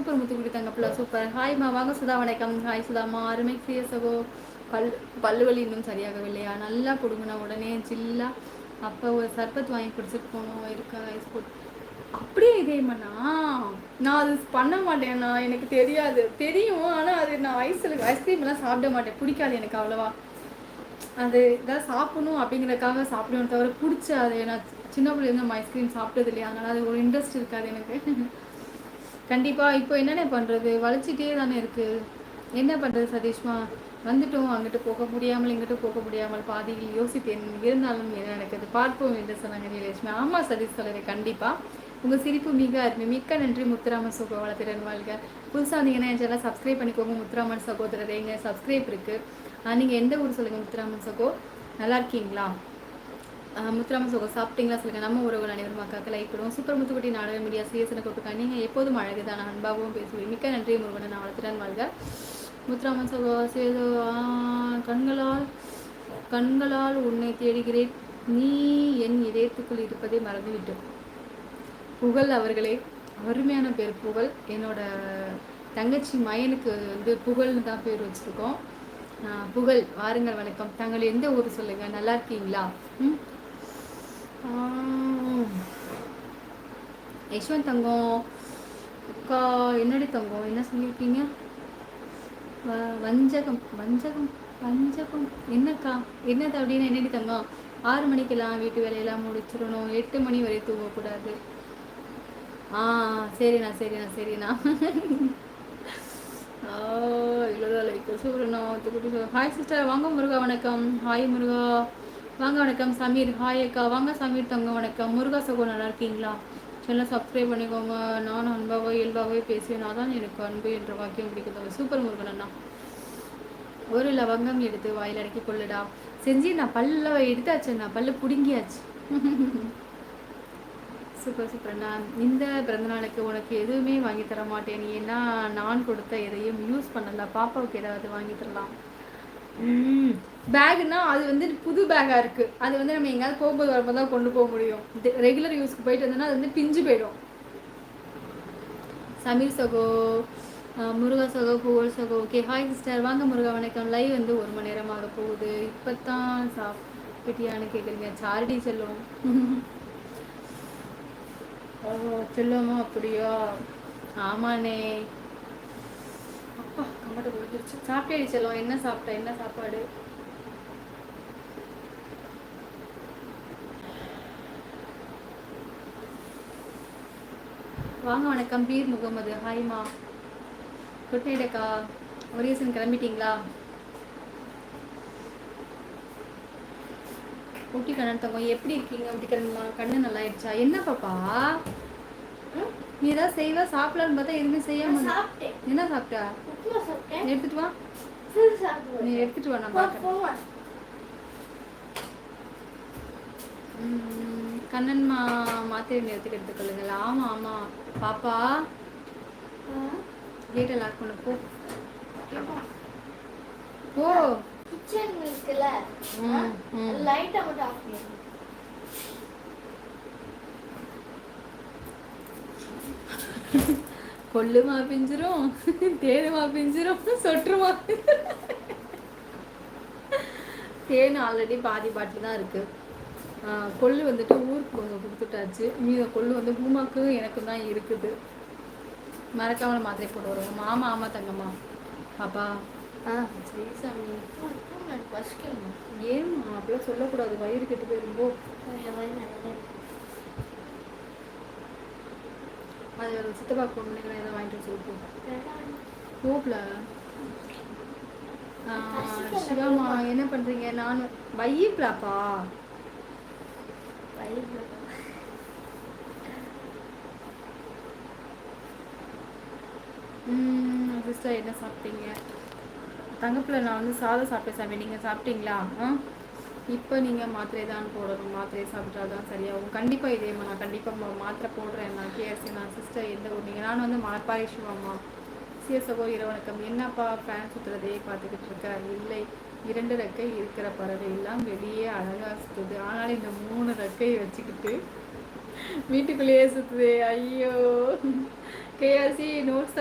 Super முத்துக்குடி தங்கப்பிள்ள super. ஹாய்மா வாங்க சுதா வணக்கம். ஹாய் சுதாமா அருமை சிஎஸ்ஓ. பல் பல்லு வலி இன்னும் சரியாகவில்லையா? நல்லா கொடுங்கண்ணா உடனே ஜில்லா. அப்போ ஒரு சர்பத் வாங்கி குடிச்சிட்டு போகணும் இருக்கா ஐஸ் போட்டு அப்படியே இதே நான் அது பண்ண மாட்டேன்ண்ணா எனக்கு தெரியாது. தெரியும் ஆனால் அது நான் ஐஸில் ஐஸ்கிரீம்லாம் சாப்பிட மாட்டேன். பிடிக்காது எனக்கு அவ்வளோவா. அது ஏதாவது சாப்பிடணும் அப்படிங்கிறதுக்காக சாப்பிடுவேன் தவிர பிடிச்ச அது நான் சின்ன பிள்ளைங்க நம்ம ஐஸ்கிரீம் சாப்பிட்டது இல்லையா? அதனால் அது ஒரு இன்ட்ரெஸ்ட் இருக்காது எனக்கு. கண்டிப்பாக இப்போ என்னென்ன பண்ணுறது வளைச்சிட்டே தானே இருக்குது என்ன பண்ணுறது சதீஷ்மா? வந்துட்டோம். அங்கிட்டு போக முடியாமல் இங்கிட்டு போக முடியாமல் பாதியில் யோசித்தேன். இருந்தாலும் என்ன நடக்குது? பார்ப்போம் என்று சொன்னாங்க நீலட்சுமி ஆமாம் சதீஷ் தலைவர் கண்டிப்பாக உங்கள் சிரிப்பு மிக அருமை. மிக்க நன்றி முத்துராமன் சகோதர திறன் வாழ்க. புதுசாக வந்தீங்கன்னா என் சப்ஸ்கிரைப் பண்ணிக்கோங்க. முத்துராமன் சகோதரர் எங்க சப்ஸ்கிரைப் இருக்குது நீங்கள் எந்த ஊர் சொல்லுங்கள் முத்துராமன் சகோ? நல்லா இருக்கீங்களா? முத்துராம சோகம் சாப்பிட்டீங்களா? சொல்லுங்கள் நம்ம உறவுகள் அனைவரும் அக்காக்கு லைக் பண்ணுவோம் சூப்பர் முத்துக்குட்டி நாடக மீடியா சீசனை கூப்பிட்டு நீங்கள் எப்போதும் அழகுதான்? அன்பாகவும் பேசுவேன் மிக்க நன்றி முருகன். நான் வளர்த்துடன் வாழ்க. முத்துராமன் சகோ சேதோ கண்களால் கண்களால் உன்னை தேடுகிறேன். நீ என் இதயத்துக்குள் இருப்பதை மறந்துவிட்டோம் புகழ் அவர்களே. அருமையான பேர் புகழ். என்னோட தங்கச்சி மயனுக்கு வந்து புகழ்னு தான் பேர் வச்சுருக்கோம். புகழ் வாருங்கள் வணக்கம். தாங்கள் எந்த ஊர் சொல்லுங்கள் நல்லா இருக்கீங்களா? ம்? யஷ்வந்த் தங்கம். அக்கா என்னடி தங்கம்? என்ன சொல்லியிருக்கீங்க? வஞ்சகம் வஞ்சகம் வஞ்சகம். என்னக்கா? என்னது அப்படின்னு என்னடி தங்கம்? ஆறு மணிக்கெல்லாம் வீட்டு வேலையெல்லாம் முடிச்சிடணும். எட்டு மணி வரை தூங்கக்கூடாது. ஆ சரிண்ணா சரிண்ணா சரிண்ணா. ஓ இவ்வளோதான் லைக் சூரியண்ணா ஹாய் சிஸ்டர் வாங்க முருகா வணக்கம். ஹாய் முருகா. வாங்க வணக்கம். சமீர் ஹாய் அக்கா. வாங்க சமீர் தங்க வணக்கம். முருகா சகோ நல்லா இருக்கீங்களா? சேனல் சப்ஸ்கிரைப் பண்ணிக்கோங்க. நானும் அன்பாகவோ இயல்பாகவே பேசுவேன். தான் எனக்கு அன்பு என்ற வாக்கியம் பிடிக்கிறது. சூப்பர் முருகன் அண்ணா. ஒரு லவங்கம் எடுத்து வாயில் அடக்கி கொள்ளுடா. செஞ்சு நான் பல்ல எடுத்தாச்சு நான் பல்லு பிடுங்கியாச்சு. சூப்பர் சூப்பர் நான் இந்த பிறந்தநாளுக்கு உனக்கு எதுவுமே வாங்கி தர மாட்டேன். ஏன்னா நான் கொடுத்த எதையும் யூஸ் பண்ணல. பாப்பாவுக்கு ஏதாவது வாங்கி தரலாம். பேக்னா அது வந்து புது பேக்காக இருக்குது அது வந்து நம்ம எங்கேயாவது போகும்போது வரும்போது தான் கொண்டு போக முடியும். ரெகுலர் யூஸ்க்கு போயிட்டு வந்தோம்னா அது வந்து பிஞ்சு போயிடும். சமீர் சகோ முருகா சகோ புகழ் சகோ. ஓகே ஹாய் சிஸ்டர் வாங்க முருகா வணக்கம். லைவ் வந்து ஒரு மணி நேரமாக போகுது. இப்போ தான் சாப்பிட்டியான்னு கேட்குறீங்க சாரடி செல்லும் ஓ செல்லுமா அப்படியா? ஆமாண்ணே. அப்பா கம்மட்ட போயிடுச்சு சாப்பிட்டே செல்லும் என்ன சாப்பிட்ட? என்ன சாப்பாடு? வாங்க வணக்கம். பீர் முகமது. ஹாய்மா குட் நைட் அக்கா. ஒரேசன் கிளம்பிட்டீங்களா? ஊட்டி கண்ணன் தங்கம் எப்படி இருக்கீங்க? ஊட்டி கண்ணா கண்ணு நல்லா ஆயிடுச்சா? என்ன பாப்பா? நீ ஏதாவது செய்வா? சாப்பிடலான்னு பார்த்தா எதுவுமே செய்யாம என்ன சாப்பிட்டா? எடுத்துட்டு வா. நீ எடுத்துட்டு வா நான் பார்க்கறேன் கண்ணன் மா மாத்திரை நேரத்துக்கு எடுத்துக்கொள்ளுங்கள் ஆமாம் ஆமாம் பாப்பா. கேட்டை லாக் பண்ண போ. போ. கிச்சன் இருக்குல்ல? லைட்டை மட்டும் ஆஃப் பண்ணு. கொல்லுமா பிஞ்சிரும் தேனுமா பிஞ்சிரும் சொட்டுருமா தேன் ஆல்ரெடி பாதி பாட்டு தான் இருக்குது கொள்ளு வந்துட்டு ஊருக்கு கொஞ்சம் கொடுத்துட்டாச்சு. மீத கொள்ளு வந்து பூமாக்கு எனக்கு தான் இருக்குது. மறக்காமல் மாத்திரை போட்டு வருவோம். மாமா ஆமா தங்கம்மா. பாப்பா. ஆ சரி சாமி. ஏம்மா அப்படிலாம் சொல்லக்கூடாது. வயிறு கெட்டு போயிருந்தோ அது ஒரு சித்தப்பா பொண்ணு எதாவது வாங்கிட்டு சொல்லிட்டு போகல சிவாமா என்ன பண்றீங்க? நான் வையிப்லாப்பா சிஸ்டர் என்ன சாப்பிட்டீங்க? தங்கப்பில் நான் வந்து சாதம் சாப்பிட்டேன் சாமி. நீங்கள் சாப்பிட்டீங்களா? ஆ? இப்போ நீங்கள் மாத்திரை தான் போடணும். மாத்திரை சாப்பிட்டா தான் சரியாகும். கண்டிப்பாக இதேம்மா நான் கண்டிப்பாக மாத்திரை போடுறேன். நான் கேஆர்சி நான் சிஸ்டர் எந்த ஊர்? நீங்கள் நான் வந்து மலப்பாறை சிவம்மா. சிஎஸ்ஓ இரவணக்கம் என்னப்பா ஃபேன் சுற்றுறதே பார்த்துக்கிட்டு இருக்க? இல்லை. இரண்டு ரெக்கை இருக்கிற பறவை எல்லாம் வெளியே அழகாக சுற்றுது ஆனால் இந்த மூணு ரெக்கையை வச்சுக்கிட்டு வீட்டுக்குள்ளேயே சுற்றுது ஐயோ. KRC notes